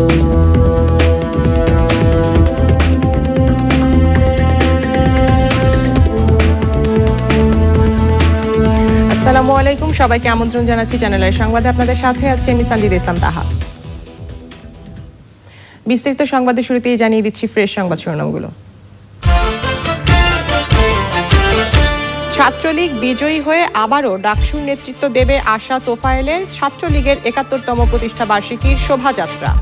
আসসালামু আলাইকুম, সবাইকে আমন্ত্রণ জানাচ্ছি চ্যানেলের সংবাদে। আপনাদের সাথে আছি আমি সঞ্জিদ ইসলাম তাহা। বিস্তারিত সংবাদের শুরুতেই জানিয়ে দিচ্ছি ফ্রেশ সংবাদ শিরোনামগুলো। ছাত্রলীগ বিজয়ী হয়ে আবারও ডাকসুর নেতৃত্ব দেবে আশা তোফায়েলের। ছাত্রলীগের একাত্তরতম প্রতিষ্ঠা বার্ষিকীর শোভাযাত্রা।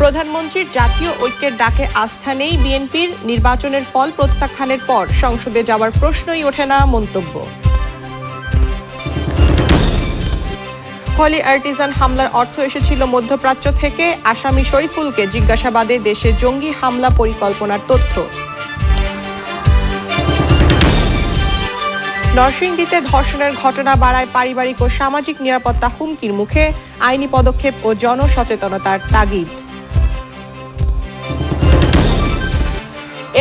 প্রধানমন্ত্রীর জাতীয় ঐক্যের ডাকে আস্থা নেই বিএনপির, নির্বাচনের ফল প্রত্যাখ্যানের পর সংসদে যাওয়ার প্রশ্নই ওঠে না মন্তব্য। হলি আর্টিজান হামলার অর্থ এসেছিল মধ্যপ্রাচ্য থেকে আসামি শরীফুলকে জিজ্ঞাসাবাদে দেশে জঙ্গি হামলা পরিকল্পনার তথ্য। নরসিংদীতে ধর্ষণের ঘটনা বাড়ায় পারিবারিক ও সামাজিক নিরাপত্তা হুমকির মুখে আইনি পদক্ষেপ ও জনসচেতনতার তাগিদ।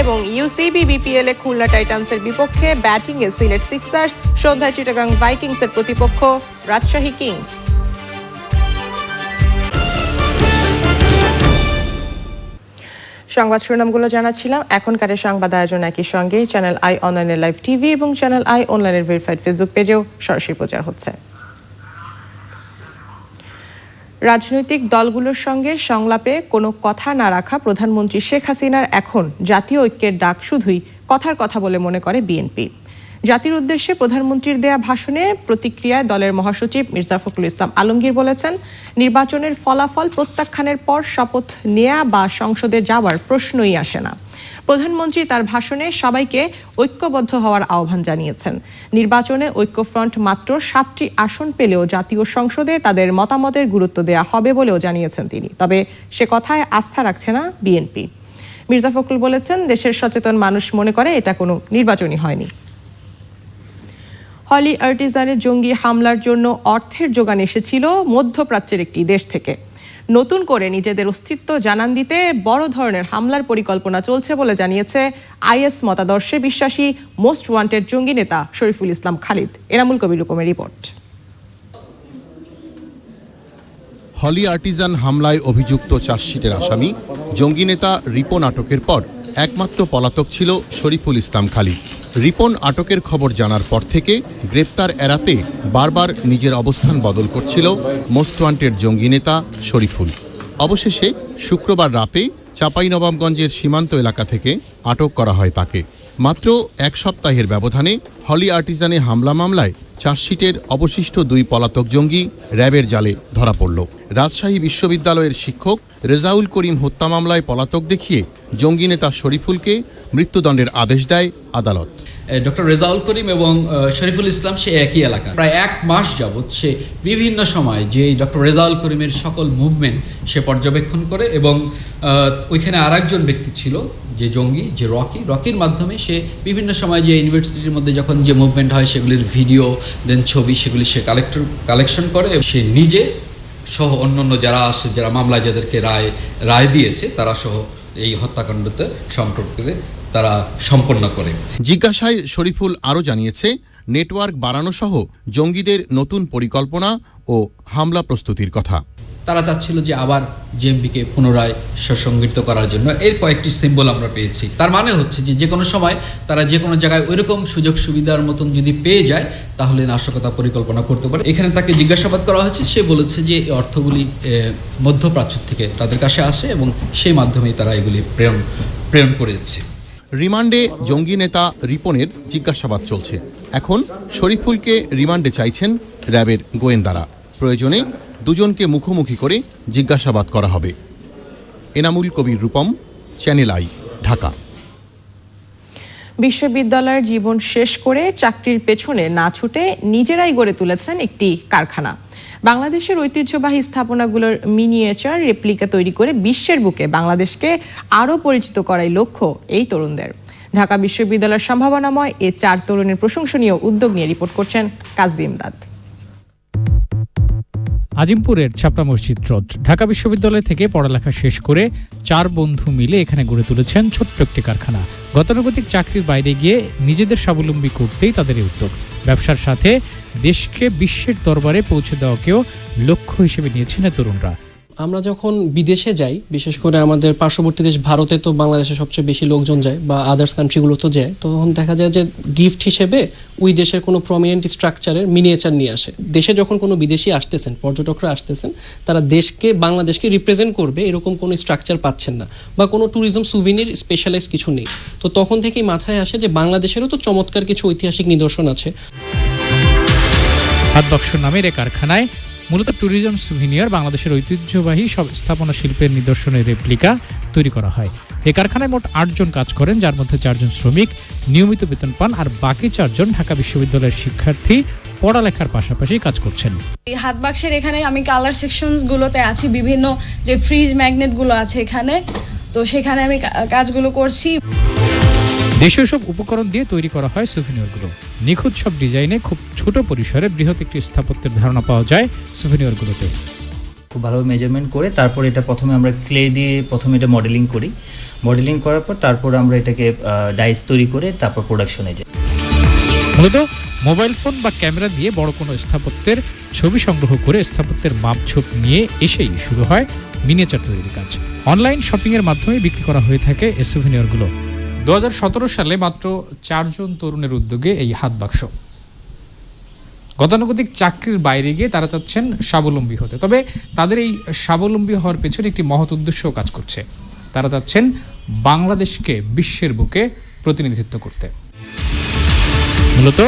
এবং ইউসিবি বিপিএল এ খুলনা টাইটান্সের বিপক্ষে ব্যাটিং এ সিলেট সিক্সার্স, সন্ধ্যায় চিটাগাং ভাইকিংসের প্রতিপক্ষ রাজশাহী কিংস। সংবাদ শিরোনামগুলো জানাচ্ছিলাম। এখনকারের সংবাদ আয়োজন একই সঙ্গে চ্যানেল আই অনলাইনের লাইভ টিভি এবং চ্যানেল আই অনলাইনের ভেরিফাইড ফেসবুক পেজেও সরাসরি প্রচার হচ্ছে। রাজনৈতিক দলগুলোর সঙ্গে সংলাপে কোনো কথা না রাখা প্রধানমন্ত্রী শেখ হাসিনার এখন জাতীয় ঐক্যের ডাক শুধুই কথার কথা বলে মনে করে বিএনপি। জাতির উদ্দেশ্যে প্রধানমন্ত্রীর দেয়া ভাষণে প্রতিক্রিয়ায় দলের মহাসচিব মির্জা ফখরুল ইসলাম আলমগীর বলেছেন, নির্বাচনের ফলাফল প্রত্যাখ্যানের পর শপথ নেয়া বা সংসদে যাওয়ার প্রশ্নই আসে না। প্রধানমন্ত্রী তার ভাষণে সবাইকে ঐক্যবদ্ধ হওয়ার আহ্বান জানিয়েছেন। নির্বাচনে ঐক্যফ্রন্ট মাত্র সাতটি আসন পেলেও জাতীয় সংসদে তাদের মতামতের গুরুত্ব দেওয়া হবে বলেও জানিয়েছেন তিনি। তবে সে কথায় আস্থা রাখছে না বিএনপি। মির্জা ফখরুল বলেছেন, দেশের সচেতন মানুষ মনে করে এটা কোনো নির্বাচনই হয়নি। হলি আর্টিজানের জঙ্গি হামলার জন্য অর্থের যোগান এসেছিল মধ্যপ্রাচ্যের একটি দেশ থেকে। নতুন করে নিজেদের অস্তিত্ব জানান দিতে বড় ধরনের হামলার পরিকল্পনা চলছে বলে জানিয়েছে আইএস মতাদর্শে বিশ্বাসী মোস্ট ওয়ান্টেড জঙ্গি নেতা শরীফুল ইসলাম খালিদ। এনামুল কবির রূপমের রিপোর্ট। হলি আর্টিজান হামলায় অভিযুক্ত চার্জশিটের আসামি, জঙ্গি নেতা রিপন আটকের পর একমাত্র পলাতক ছিল শরীফুল ইসলাম খালিদ। রিপন আটকের খবর জানার পর থেকে গ্রেপ্তার এড়াতে বারবার নিজের অবস্থান বদল করছিল মোস্ট ওয়ান্টেড জঙ্গি নেতা শরীফুল। অবশেষে শুক্রবার রাতে চাঁপাইনবাবগঞ্জের সীমান্ত এলাকা থেকে আটক করা হয় তাকে। মাত্র এক সপ্তাহের ব্যবধানে হলি আর্টিজানে হামলা মামলায় চার্জশিটের অবশিষ্ট দুই পলাতক জঙ্গি র্যাবের জালে ধরা পড়ল। রাজশাহী বিশ্ববিদ্যালয়ের শিক্ষক রেজাউল করিম হত্যা মামলায় পলাতক দেখিয়ে জঙ্গি নেতা শরীফুলকে মৃত্যুদণ্ডের আদেশ দেয় আদালত। ডক্টর রেজাউল করিম এবং শরীফুল ইসলাম সে একই এলাকা। প্রায় এক মাস যাবৎ সে বিভিন্ন সময় যে ডক্টর রেজাউল করিমের সকল মুভমেন্ট সে পর্যবেক্ষণ করে এবং ওইখানে আর ব্যক্তি ছিল, যে জঙ্গি, যে রকি। রকির মাধ্যমে সে বিভিন্ন সময় যে ইউনিভার্সিটির মধ্যে যখন যে মুভমেন্ট হয় সেগুলির ভিডিও, দেন ছবি সেগুলি সে কালেক্টর কালেকশন করে সে নিজে সহ অন্যান্য যারা আসে যারা মামলায় যাদেরকে রায় রায় দিয়েছে, তারা সহ এই হত্যাকাণ্ডতে সম্পর্কে তারা সম্পন্ন করে। জিজ্ঞাসায় শরীফুল আরও জানিয়েছে নেটওয়ার্ক বাড়ানো সহ জঙ্গিদের নতুন পরিকল্পনা ও হামলা প্রস্তুতির কথা। তারা চাচ্ছিল যে আবার জেএমবিকে পুনরায় সুসংগঠিত করার জন্য। এর কয়েকটি সিম্বল আমরা পেয়েছি। তার মানে হচ্ছে যে যে কোনো সময় তারা যে কোনো জায়গায় ওইরকম সুযোগ সুবিধার মতন যদি পেয়ে যায় তাহলে নাশকতা পরিকল্পনা করতে পারে। এখানে তাকে জিজ্ঞাসাবাদ করা হয়েছে সে বলেছে যে এই অর্থগুলি মধ্যপ্রাচ্য থেকে তাদের কাছে আসে এবং সেই মাধ্যমেই তারা এগুলি প্রেরণ প্রেরণ করেছে। রিমান্ডে জঙ্গি নেতা রিপনের জিজ্ঞাসাবাদ চলছে। এখন শরীফুলকে রিমান্ডে চাইছেন র্যাবের গোয়েন্দারা। প্রয়োজনে দুজনকে মুখোমুখি করে জিজ্ঞাসাবাদ করা হবে। Enamul Kabir Rupam, channel I, Dhaka. বিশ্ববিদ্যালয়ের জীবন শেষ করে চাকরির পেছনে না ছুটে নিজেরাই গড়ে তুলেছেন একটি কারখানা। বাংলাদেশের ঐতিহ্যবাহী স্থাপনাগুলোর মিনিয়েচার রেপ্লিকা তৈরি করে বিশ্বের বুকে বাংলাদেশকে আরও পরিচিত করাই লক্ষ্য এই তরুণদের। ঢাকা বিশ্ববিদ্যালয়ের সম্ভাবনাময় এ চার তরুণের প্রশংসনীয় উদ্যোগ নিয়ে রিপোর্ট করছেন কাজী ইমদাদ। আজিমপুরের ছাপড়া মসজিদ রোড। ঢাকা বিশ্ববিদ্যালয় থেকে পড়ালেখা শেষ করে চার বন্ধু মিলে এখানে গড়ে তুলেছেন ছোট্ট একটি কারখানা। গতানুগতিক চাকরির বাইরে গিয়ে নিজেদের স্বাবলম্বী করতেই তাদের এই উদ্যোগ। ব্যবসার সাথে দেশকে বিশ্বের দরবারে পৌঁছে দেওয়াকেও লক্ষ্য হিসেবে নিয়েছেন তরুণরা। আমরা যখন বিদেশে যাই, বিশেষ করে আমাদের পার্শ্ববর্তী দেশ ভারতে তো বাংলাদেশে সবচেয়ে বেশি লোকজন যায় বা আদার্স কান্ট্রিগুলো তো যায়, তখন দেখা যায় যে গিফট হিসেবে ওই দেশের কোনো প্রমিনেন্ট স্ট্রাকচারের মিনিয়েচার নিয়ে আসে। দেশে যখন কোনো বিদেশি আসতেছেন, পর্যটকরা আসতেছেন, তারা দেশকে, বাংলাদেশকে রিপ্রেজেন্ট করবে, এরকম কোনো স্ট্রাকচার পাচ্ছেন না বা কোনো ট্যুরিজম সুভিনির স্পেশালাইজ কিছু নেই। তো তখন থেকেই মাথায় আসে যে বাংলাদেশেরও তো চমৎকার কিছু ঐতিহাসিক নিদর্শন আছে। নামের কারখানায় মূলত ট্যুরিজম সুভিনিয়র বাংলাদেশের ঐতিহ্যবাহী সব স্থাপনা শিল্পের নিদর্শনের রেপ্লিকা তৈরি করা হয়। এ কারখানায় মোট আটজন কাজ করেন, যার মধ্যে চারজন শ্রমিক, নিয়মিত বেতন পান, আর বাকি চারজন ঢাকা বিশ্ববিদ্যালয়ের শিক্ষার্থী পড়ালেখার পাশাপাশি কাজ করছেন। এই হাত বাক্সের এখানে আমি কালার সেকশনস গুলোতে আছি, বিভিন্ন যে ফ্রিজ ম্যাগনেটগুলো আছে এখানে। তো সেখানে আমি কাজগুলো করছি। দেশীয় সব উপকরণ দিয়ে তৈরি করা হয় সুভিনিয়রগুলো নিখুঁত সব ডিজাইনে খুব ছোট পরিসরে বৃহৎ একটি স্থাপত্যের ধারণা পাওয়া যায় সুভিনিয়রগুলোতে খুব ভালোভাবে মেজারমেন্ট করে তারপর এটা প্রথমে আমরা ক্লে দিয়ে প্রথমে এটা মডেলিং করি। মডেলিং করার পর তারপর আমরা এটাকে ডাইস তৈরি করে তারপর প্রোডাকশনে যাই। মূলত মোবাইল ফোন বা ক্যামেরা দিয়ে বড় কোনো স্থাপত্যের ছবি সংগ্রহ করে স্থাপত্যের মাপঝোপ নিয়ে এসেই শুরু হয় মিনিয়েচার তৈরির কাজ। অনলাইন শপিং এর মাধ্যমে বিক্রি করা হয়ে থাকে এই সুভিনিয়রগুলো দু সালে মাত্র চারজন তরুণের উদ্যোগে এই হাত বাক্স গতানুগতিক চাকরির বাইরে গিয়ে তারা চাচ্ছেন স্বাবলম্বী হতে। তবে তাদের এই স্বাবলম্বী হওয়ার পেছনে একটি মহৎ উদ্দেশ্যও কাজ করছে। তারা চাচ্ছেন বাংলাদেশকে বিশ্বের বুকে প্রতিনিধিত্ব করতে। মূলত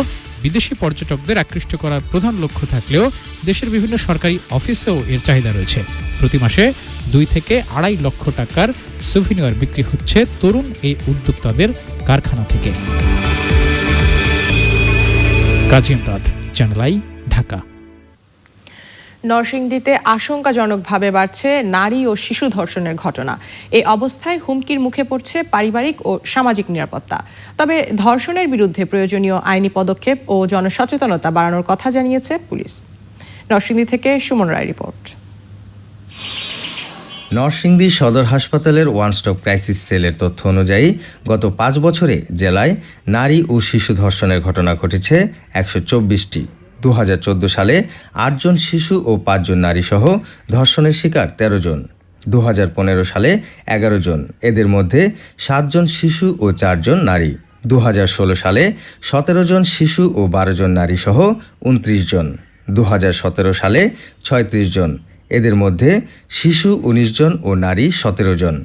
বিদেশি পর্যটকদের আকৃষ্ট করার প্রধান লক্ষ্য থাকলেও দেশের বিভিন্ন সরকারি অফিসেও এর চাহিদা রয়েছে। প্রতি মাসে দুই থেকে আড়াই লক্ষ টাকার সুভিনিয়র বিক্রি হচ্ছে তরুণ এই উদ্যোক্তাদের কারখানা থেকে। কাজী ইমদাদ চ্যানেল ঢাকা। নরসিংদীতে আশঙ্কাজনকভাবে বাড়ছে নারী ও শিশু ধর্ষণের ঘটনা। এই অবস্থায় হুমকির মুখে পড়ছে পারিবারিক ও সামাজিক নিরাপত্তা। তবে ধর্ষণের বিরুদ্ধে প্রয়োজনীয় আইনি পদক্ষেপ ও জনসচেতনতা বাড়ানোর কথা জানিয়েছে পুলিশ। নরসিংদী থেকে সুমন রায় রিপোর্ট। নরসিংদী সদর হাসপাতালের ওয়ান স্টপ ক্রাইসিস সেলের তথ্য অনুযায়ী, গত পাঁচ বছরে জেলায় নারী ও শিশু ধর্ষণের ঘটনা ঘটেছে একশো চব্বিশটি। দু হাজার চোদ্দ সালে আটজন শিশু ও পাঁচজন নারী সহ ধর্ষণের শিকার তেরো জন দু হাজার পনেরো সালে এগারো জন এদের মধ্যে সাতজন শিশু ও চারজন নারী। দু হাজার ষোলো সালে সতেরো জন শিশু ও বারো জন নারী সহ উনত্রিশ জন দু হাজার সতেরো সালে ছয়ত্রিশ জন এদের মধ্যে শিশু উনিশ জন ও নারী সতেরো জন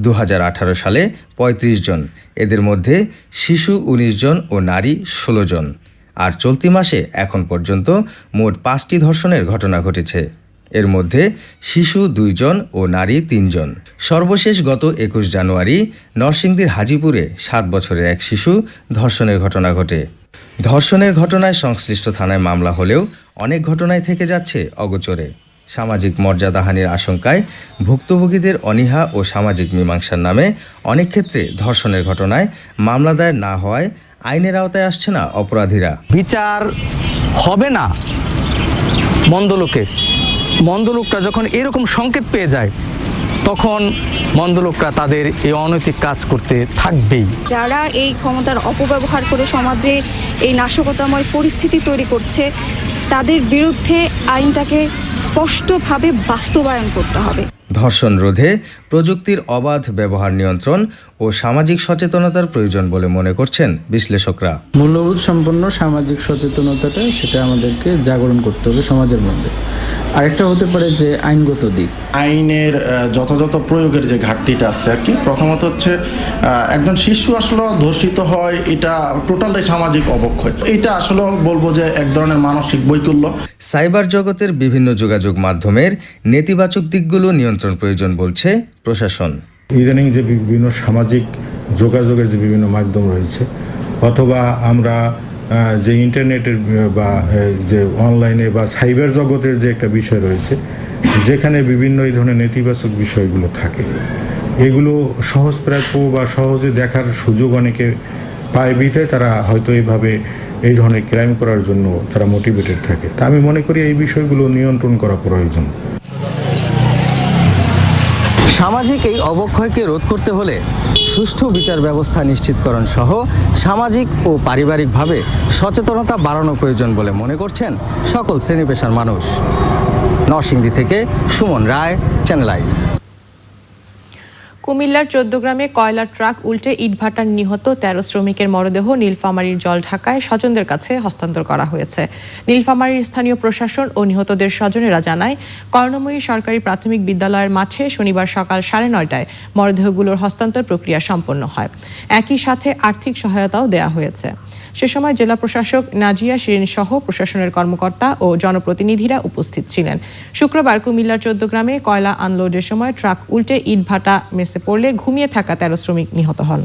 দু হাজার আঠারো সালে ৩৫ জন এদের মধ্যে শিশু উনিশ জন ও নারী ষোলো জন আর চলতি মাসে এখন পর্যন্ত মোট পাঁচটি ধর্ষণের ঘটনা ঘটেছে। এর মধ্যে শিশু দুইজন ও নারী তিনজন। সর্বশেষ গত একুশ জানুয়ারি নরসিংদীর হাজিপুরে সাত বছরের এক শিশু ধর্ষণের ঘটনা ঘটে। ধর্ষণের ঘটনায় সংশ্লিষ্ট থানায় মামলা হলেও অনেক ঘটনায় থেকে যাচ্ছে অগোচরে। সামাজিক মর্যাদাহানির আশঙ্কায় ভুক্তভোগীদের অনীহা ও সামাজিক মীমাংসার নামে অনেক ক্ষেত্রে ধর্ষণের ঘটনায় মামলা দায়ের না হওয়ায় আইনের আওতায় আসছে না অপরাধীরা। বিচার হবে না মন্দ লোকের মন্দ লোকটা যখন এরকম সংকেত পেয়ে যায় তখন মন্দ লোকরা তাদের এই অনৈতিক কাজ করতে থাকবেই। যারা এই ক্ষমতার অপব্যবহার করে সমাজে এই নাশকতাময় পরিস্থিতি তৈরি করছে তাদের বিরুদ্ধে আইনটাকে স্পষ্টভাবে বাস্তবায়ন করতে হবে। ধর্ষণ রোধে প্রযুক্তির অবাধ ব্যবহার নিয়ন্ত্রণ ও সামাজিক সচেতনতার প্রয়োজন বলে মনে করছেন বিশ্লেষকরা। মূল্যবোধ সম্পন্ন সামাজিক সচেতনতাটা সেটা আমাদেরকে জাগরণ করতে হবে সমাজের মধ্যে। আরেকটা হতে পারে যে আইনগত দিক। আইনের যথাযথ প্রয়োগের যে ঘাটতিটা আছে আর কি প্রথমত হচ্ছে একজন শিশু আসলে ধর্ষিত হয় এটা টোটালটাই সামাজিক অবক্ষয়। এটা আসলে বলব যে এক ধরনের মানসিক বৈকল্য। সাইবার জগতের বিভিন্ন যোগাযোগ মাধ্যমের নেতিবাচক দিকগুলো নিয়ন্ত্রণ প্রয়োজন বলছে প্রশাসন। ইদানিং যে বিভিন্ন সামাজিক যোগাযোগের যে বিভিন্ন মাধ্যম রয়েছে, অথবা আমরা যে ইন্টারনেটের বা যে অনলাইনে বা সাইবার জগতের যে একটা বিষয় রয়েছে, যেখানে বিভিন্ন এই ধরনের নেতিবাচক বিষয়গুলো থাকে। এগুলো সহজ সহজপ্রাপ্য বা সহজে দেখার সুযোগ অনেকে পায় বিধায় তারা হয়তো এইভাবে এই ধরনের ক্রাইম করার জন্য তারা মোটিভেটেড থাকে। তা আমি মনে করি এই বিষয়গুলো নিয়ন্ত্রণ করা প্রয়োজন। সামাজিক এই অবক্ষয়কে রোধ করতে হলে সুষ্ঠু বিচার ব্যবস্থা নিশ্চিতকরণ সহ সামাজিক ও পারিবারিকভাবে সচেতনতা বাড়ানো প্রয়োজন বলে মনে করছেন সকল শ্রেণি পেশার মানুষ। নরসিংদী থেকে সুমন রায় চ্যানেল আই কুমিল্লার চোদ্দগ্রামে কয়লা ট্রাক উল্টে ইটভাটার নিহত তেরো শ্রমিকের মরদেহ নীলফামারীর জল ঢাকায় স্বজনদের কাছে হস্তান্তর করা হয়েছে। নীলফামারীর স্থানীয় প্রশাসন ও নিহতদের স্বজনেরা জানায়, কর্ণময়ী সরকারি প্রাথমিক বিদ্যালয়ের মাঠে শনিবার সকাল সাড়ে নয়টায় মরদেহগুলোর হস্তান্তর প্রক্রিয়া সম্পন্ন হয়। একই সাথে আর্থিক সহায়তাও দেয়া হয়েছে। সে সময় জেলা প্রশাসক নাজিয়া শিরিন সহ প্রশাসনের কর্মকর্তা ও জনপ্রতিনিধিরা উপস্থিত ছিলেন। শুক্রবার কুমিল্লার চোদ্দগ্রামে কয়লা আনলোডের সময় ট্রাক উল্টে ইটভাটা মেসে পড়লে ঘুমিয়ে থাকা তেরো শ্রমিক নিহত হন।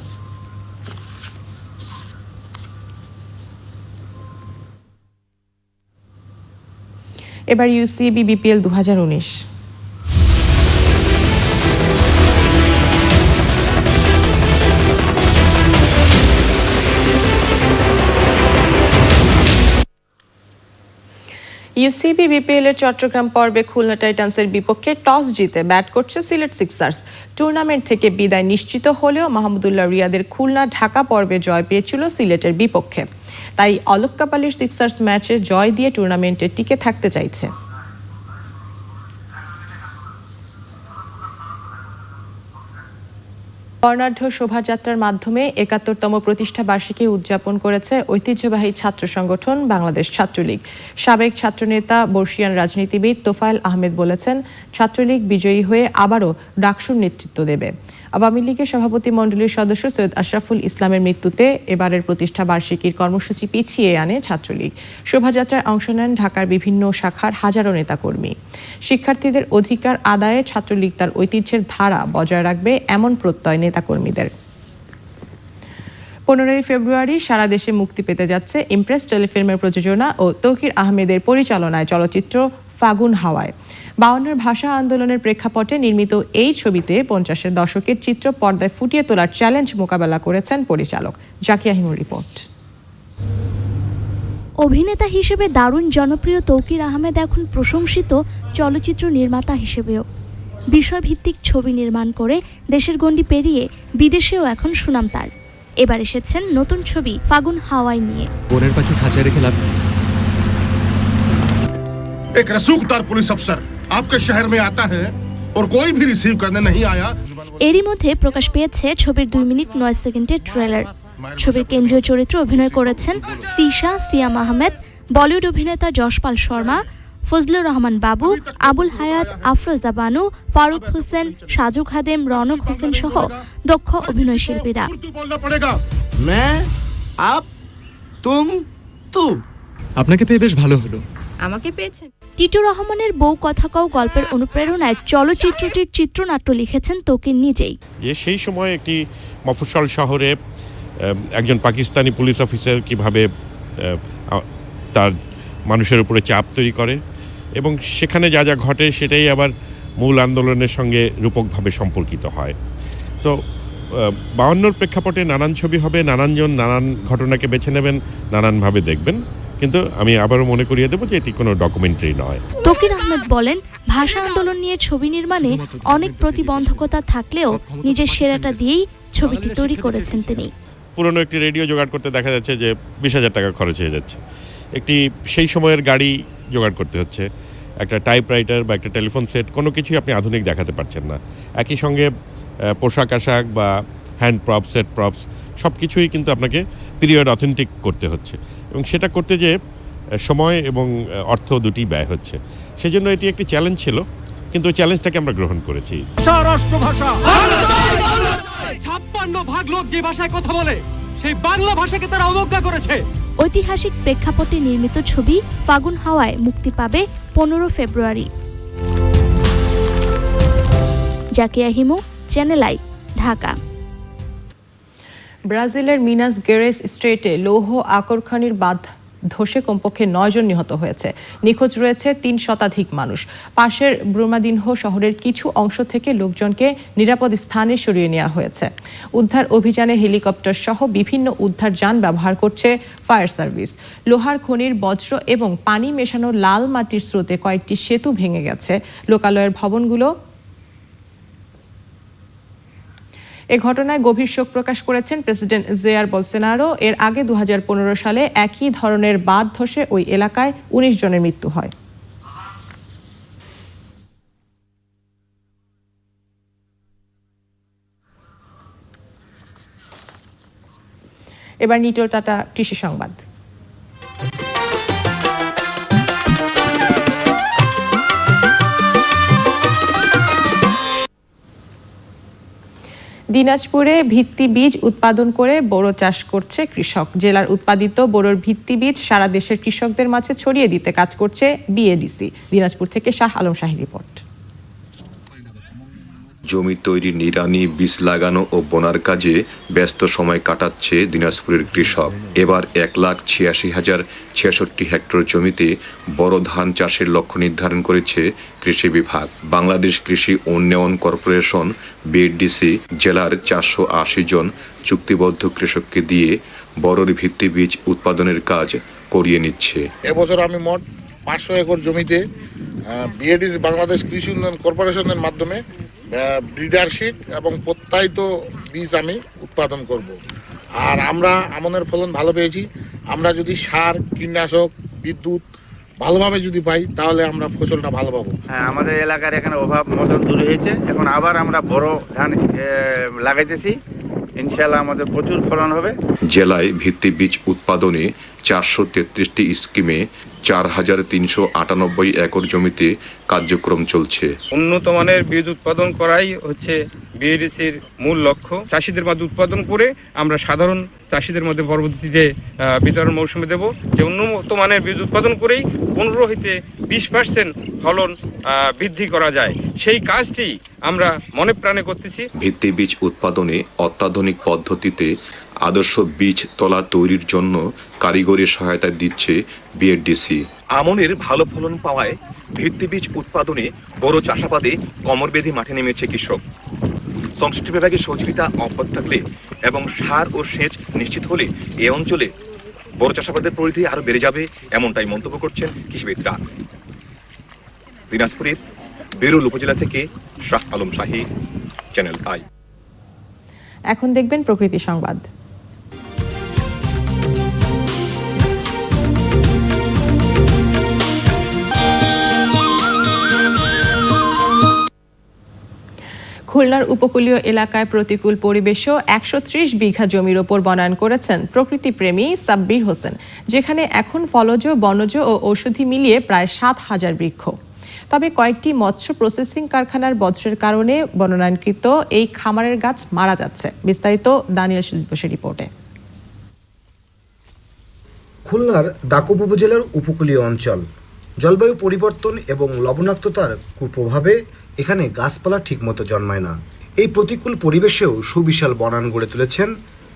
এবার ইউসিবি বিপিএল দু হাজার উনিশ। ইউসিবি বিপিএল এর চট্টগ্রাম পর্বে খুলনা টাইটান্সের বিপক্ষে টস জিতে ব্যাট করছে সিলেট সিক্সার্স। টুর্নামেন্ট থেকে বিদায় নিশ্চিত হলেও মাহমুদুল্লাহ রিয়াদের খুলনা ঢাকা পর্বে জয় পেয়েছিল সিলেটের বিপক্ষে। তাই অলোক কাপালির সিক্সার্স ম্যাচে জয় দিয়ে টুর্নামেন্টে টিকে থাকতে চাইছে। বর্ণাঢ্য শোভাযাত্রার মাধ্যমে একাত্তরতম প্রতিষ্ঠা বার্ষিকী উদযাপন করেছে ঐতিহ্যবাহী ছাত্র সংগঠন বাংলাদেশ ছাত্রলীগ। সাবেক ছাত্রনেতা, বর্ষিয়ান রাজনীতিবিদ তোফায়েল আহমেদ বলেছেন, ছাত্রলীগ বিজয়ী হয়ে আবারও ডাকসুর নেতৃত্ব দেবে। আওয়ামী লীগের সভাপতি মণ্ডলীর সদস্য সৈয়দ আশরাফুল ইসলামের মৃত্যুতে এবারের প্রতিষ্ঠা বার্ষিকীর কর্মসূচি পিছিয়ে আনে ছাত্রলীগ। শোভাযাত্রায় অংশ নেন ঢাকার বিভিন্ন শাখার হাজারো নেতাকর্মী। শিক্ষার্থীদের অধিকার আদায়ে ছাত্রলীগ তার ঐতিহ্যের ধারা বজায় রাখবে এমন প্রত্যয় নেতাকর্মীদের। পনেরোই ফেব্রুয়ারি সারা দেশে মুক্তি পেতে যাচ্ছে ইমপ্রেস টেলিফিল্মের প্রযোজনা ও তৌকির আহমেদের পরিচালনায় চলচ্চিত্র ফাগুন হাওয়ায়। বাউন্নের ভাষা আন্দোলনের প্রেক্ষাপটে নির্মিত এই ছবিতে পঞ্চাশের দশকের চিত্র পর্দায় ফুটিয়ে তোলার চ্যালেঞ্জ মোকাবেলা করেছেন পরিচালক জাকিয়া হিমুর রিপোর্ট। অভিনেতা হিসেবে দারুণ জনপ্রিয় তৌকির আহমেদ এখন প্রশংসিত চলচ্চিত্র নির্মাতা হিসেবেও। বিষয়ভিত্তিক ছবি নির্মাণ করে দেশের গণ্ডি পেরিয়ে বিদেশেও এখন সুনাম তার। এবার এসেছেন নতুন ছবি ফাগুন হাওয়াই নিয়ে। বনের পাখি খাঁচায় রেখে লাভ एक रसूखदार पुलिस अफसर आपके शहर में आता है और कोई भी रिसीव करने नहीं आया এরই মধ্যে প্রকাশ পেয়েছে ছবির দুই মিনিট নয় সেকেন্ডের ট্রেলার ছবির কেন্দ্রীয় চরিত্রে অভিনয় করেছেন তিশা সিয়াম আহমেদ বলিউড অভিনেতা যশপাল শর্মা ফজলুর রহমান বাবু আবুল হায়াত আফরোজা বানু ফারুক হোসেন সাজু খাদেম রনক হোসেন সহ দক্ষ অভিনয় শিল্পীরা बोलना पड़ेगा मैं आप तुम तुम আপনাকে পেয়ে বেশ ভালো হলো আমাকে পেয়েছেন টিটু রহমানের বউ কথা কও গল্পের অনুপ্রেরণায় চলচ্চিত্রটির চিত্রনাট্য লিখেছেন তকিন নিজেই। যে সেই সময় একটি মফস্বল শহরে একজন পাকিস্তানি পুলিশ অফিসার কীভাবে তার মানুষের উপরে চাপ তৈরি করে এবং সেখানে যা যা ঘটে সেটাই আবার মূল আন্দোলনের সঙ্গে রূপকভাবে সম্পর্কিত হয়। তো বাউন্নর প্রেক্ষাপটে নানান ছবি হবে, নানানজন নানান ঘটনাকে বেছে নেবেন, নানানভাবে দেখবেন। কিন্তু আমি আবারও মনে করিয়ে দেবো যে এটি কোনো ডকুমেন্টারি নয়। তকির আহমেদ বলেন ভাষা আন্দোলন নিয়ে ছবি নির্মাণে অনেক প্রতিবন্ধকতা থাকলেও নিজের সেরাটা দিয়েই ছবিটি তৈরি করেছেন তিনি। পুরনো একটি রেডিও জোগাড় করতে দেখা যাচ্ছে যে বিশ হাজার টাকা খরচ হয়ে যাচ্ছে। একটি সেই সময়ের গাড়ি জোগাড় করতে হচ্ছে। একটা টাইপরাইটার বা একটা টেলিফোন সেট কোনো কিছুই আপনি আধুনিক দেখাতে পারছেন না। একই সঙ্গে পোশাক আশাক বা হ্যান্ড প্রপস সেট প্রপস সব কিছুই কিন্তু আপনাকে পিরিয়ড অথেন্টিক করতে হচ্ছে। এবং সেটা করতে যে সময় এবং অর্থ দুটি ব্যয় হচ্ছে। সেজন্য এটি একটি চ্যালেঞ্জ ছিল কিন্তু ওই চ্যালেঞ্জটাকে আমরা গ্রহণ করেছি। রাষ্ট্রভাষা ছাপ্পান্ন ভাগ লোক যে ভাষায় কথা বলে সেই বাংলা ভাষাকে তারা অবজ্ঞা করেছে। ঐতিহাসিক প্রেক্ষাপটে নির্মিত ছবি ফাগুন হাওয়ায় মুক্তি পাবে পনেরো February. Zakia Himu channel I Dhaka. ব্রাজিলের মিনাস গেরেস স্ট্রেটে লৌহ আকরখানির বাঁধ ধসে কমপক্ষে নয় জন নিহত হয়েছে। নিখোঁজ রয়েছে তিন শতাধিক মানুষ। পাশের ব্রুমাদিনহ শহরের কিছু অংশ থেকে লোকজনকে নিরাপদ স্থানে সরিয়ে নেওয়া হয়েছে। উদ্ধার অভিযানে হেলিকপ্টার সহ বিভিন্ন উদ্ধার যান ব্যবহার করছে ফায়ার সার্ভিস। লোহার খনির বজ্র এবং পানি মেশানো লাল মাটির স্রোতে কয়েকটি সেতু ভেঙে গেছে। লোকালয়ের ভবনগুলো এ ঘটনায় গভীর শোক প্রকাশ করেছেন প্রেসিডেন্ট জেয়ার বলসেনারো। এর আগে দু হাজার পনেরো সালে একই ধরনের বাদ ধসে ওই এলাকায় উনিশ জনের মৃত্যু হয়। এবার নিটো টাটা কৃষি সংবাদ। দিনাজপুরে ভিত্তি বীজ উৎপাদন করে বোরো চাষ করছে কৃষক। জেলার উৎপাদিত বোরোর ভিত্তি বীজ সারা দেশের কৃষকদের মাঝে ছড়িয়ে দিতে কাজ করছে বিএডিসি। দিনাজপুর থেকে শাহ আলম শাহী রিপোর্ট। জমি তৈরি নিড়ানি, বীজ লাগানো ও বোনার কাজে ব্যস্ত সময় কাটাচ্ছে দিনাজপুরের কৃষক। এবার এক লাখ ছিয়াশি হাজার ছিয়াষট্টি হেক্টর জমিতে বড় ধান চাষের লক্ষ্য নির্ধারণ করেছে কৃষি বিভাগ। বাংলাদেশ কৃষি উন্নয়ন কর্পোরেশন বিএডিসি জেলার চারশো আশি জন চুক্তিবদ্ধ কৃষককে দিয়ে বড়র ভিত্তি বীজ উৎপাদনের কাজ করিয়ে নিচ্ছে। এবছর আমি মোট পাঁচশো একর জমিতে বিএডিসি বাংলাদেশ কৃষি উন্নয়ন কর্পোরেশনের মাধ্যমে ব্রিডারশিপ এবং প্রত্যায়িত বীজ আমি উৎপাদন করব। আর আমরা আমনের ফলন ভালো পেয়েছি। আমরা যদি সার কীটনাশক বিদ্যুৎ ভালোভাবে যদি পাই তাহলে আমরা ফসলটা ভালো পাবো। হ্যাঁ আমাদের এলাকার এখানে অভাব মতন দূর হয়েছে। এখন আবার আমরা বড় ধান লাগাইতেছি। ইনশাল্লাহ আমাদের প্রচুর ফলন হবে। জেলায় ভিত্তি বীজ উৎপাদনে চারশো তেত্রিশটি স্কিমে চার হাজার তিনশো আটানব্বই একর জমিতে কার্যক্রম চলছে। উন্নত মানের বীজ উৎপাদন করাই হচ্ছে বিএডিসির মূল লক্ষ্য। চাষিদের মধ্যে উৎপাদন করে আমরা সাধারণ চাষিদের মধ্যে পরবর্তীতে বিতরণ মৌসুমে দেব। যে উন্নত মানের বীজ উৎপাদন করেই পনেরো হইতে বিশ পার্সেন্ট ফলন বৃদ্ধি করা যায়। সেই কাজটি আমরা মনে প্রাণে করতেছি। ভিত্তি বীজ উৎপাদনে অত্যাধুনিক পদ্ধতিতে আদর্শ বীজ তলা তৈরির জন্য কারিগরি সহায়তা দিচ্ছে বিএডিসি আমনের ভালো ফলন পাওয়ায় ভিত্তিবীজ উৎপাদনে বড় চাষাবাদে কমর বেঁধে মাঠে নেমেছে কৃষক। সংশ্লিষ্ট বিভাগের সহযোগিতা অব্যাহত থাকলে এবং সার ও সেচ নিশ্চিত হলে এ অঞ্চলে বড় চাষাবাদের পরিধি আরও বেড়ে যাবে এমনটাই মন্তব্য করছেন কৃষিবিদরা। দিনাজপুরের বেরুল উপজেলা থেকে শাহ আলম শাহী চ্যানেল আই। এখন দেখবেন প্রকৃতি সংবাদ। খুলনার উপকূলীয় এলাকায় প্রতিকূল পরিবেশেও একশো ত্রিশ বিঘা জমির ওপর বনায়ন করেছেন প্রকৃতিপ্রেমী সাব্বির হোসেন, যেখানে এখন ফলজ, বনজ ও ঔষধি মিলিয়ে প্রায় সাত হাজার বৃক্ষ। তবে কয়েকটি মৎস্য প্রসেসিং কারখানার বজ্রের কারণে বননায়নকৃত এই খামারের গাছ মারা যাচ্ছে। বিস্তারিত দানিয়াল সুজিত বসের রিপোর্টে। খুলনার দাকুব উপজেলার উপকূলীয় অঞ্চল। জলবায়ু পরিবর্তন এবং লবণাক্ততার কুপ্রভাবে এখানে গাছপালা ঠিকমতো জন্মায় না। এই প্রতিকূল পরিবেশেও সুবিশাল বনান গড়ে তুলেছেন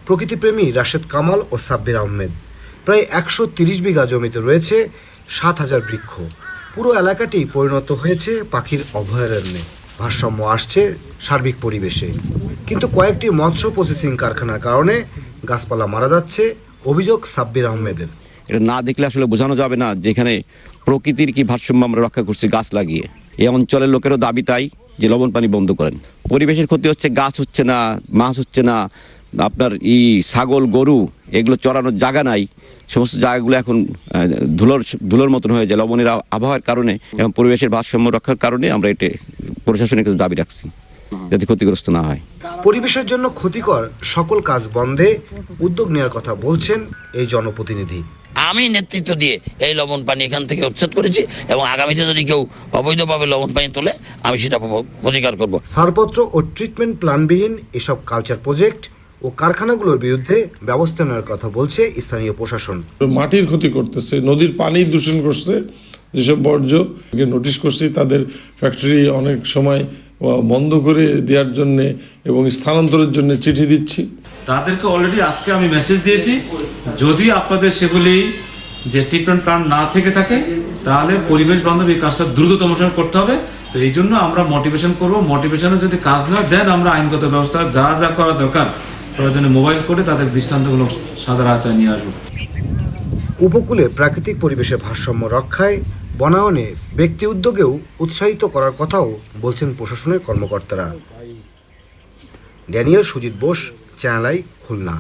প্রকৃতিপ্রেমী রাশেদ কামাল ও সাব্বির আহমেদ। প্রায় একশো তিরিশ বিঘা জমিতে রয়েছে সাত হাজার বৃক্ষ। পুরো এলাকাটি পরিণত হয়েছে পাখির অভয়ারণ্যে। ভারসাম্য আসছে সার্বিক পরিবেশে। কিন্তু কয়েকটি মৎস্য প্রসেসিং কারখানার কারণে গাছপালা মারা যাচ্ছে অভিযোগ সাব্বির আহমেদের। এটা না দেখলে আসলে বোঝানো যাবে না যেখানে প্রকৃতির কি ভারসাম্য আমরা রক্ষা করছি গাছ লাগিয়ে। এই অঞ্চলের লোকেরও দাবি তাই যে লবণ পানি বন্ধ করেন। পরিবেশের ক্ষতি হচ্ছে গাছ হচ্ছে না, মাছ হচ্ছে না, আপনার ই ছাগল, গরু, এগুলো চড়ানোর জায়গা নাই। সমস্ত জায়গাগুলো এখন ধুলোর ধুলোর মতন হয়ে যায়। লবণের আবহাওয়ার কারণে এবং পরিবেশের ভারসাম্য রক্ষার কারণে আমরা এটা প্রশাসনের কাছে দাবি রাখছি, যাতে ক্ষতিগ্রস্ত না হয়। পরিবেশের জন্য ক্ষতিকর সকল কাজ বন্ধে উদ্যোগ নেওয়ার কথা বলছেন এই জনপ্রতিনিধি। আমি নেতৃত্ব দিয়ে এই লবণ পানি এখান থেকে উচ্ছেদ করেছি এবং আগামীতে যদি কেউ অবৈধভাবে লবণ পানি তোলে আমি সেটা প্রতিকার করব। ছাড়পত্র ও ট্রিটমেন্ট প্ল্যানবিহীন এসব কালচার প্রজেক্ট ও কারখানাগুলোর বিরুদ্ধে ব্যবস্থা নেওয়ার কথা বলছে স্থানীয় প্রশাসন। মাটির ক্ষতি করতেছে নদীর পানি দূষণ করছে যেসব বর্জ্য নোটিশ করছি তাদের ফ্যাক্টরি অনেক সময় বন্ধ করে দেওয়ার জন্য এবং স্থানান্তরের জন্য চিঠি দিচ্ছি। তাদেরকে অলরেডি আজকে আমি মেসেজ দিয়েছি। যদি আপনাদের সেগুলি যে ট্রিটমেন্ট প্ল্যান না থেকে থাকে, তাহলে পরিবেশ বান্ধব এই কাজটা দ্রুততম সময় করতে হবে। তো এই জন্য আমরা মোটিভেশন করব। মোটিভেশনে যদি কাজ না দেন, আমরা আইনগত ব্যবস্থা যা যা করা দরকার, প্রয়োজনে মোবাইল করে তাদের দৃষ্টান্তগুলো সাধারণ আয়তায় নিয়ে আসব। উপকূলে প্রাকৃতিক পরিবেশের ভারসাম্য রক্ষায় বনায়নে ব্যক্তি উদ্যোগেও উৎসাহিত করার কথাও বলছেন প্রশাসনের কর্মকর্তারা। Daniel Sujit Bose channel I Khulna.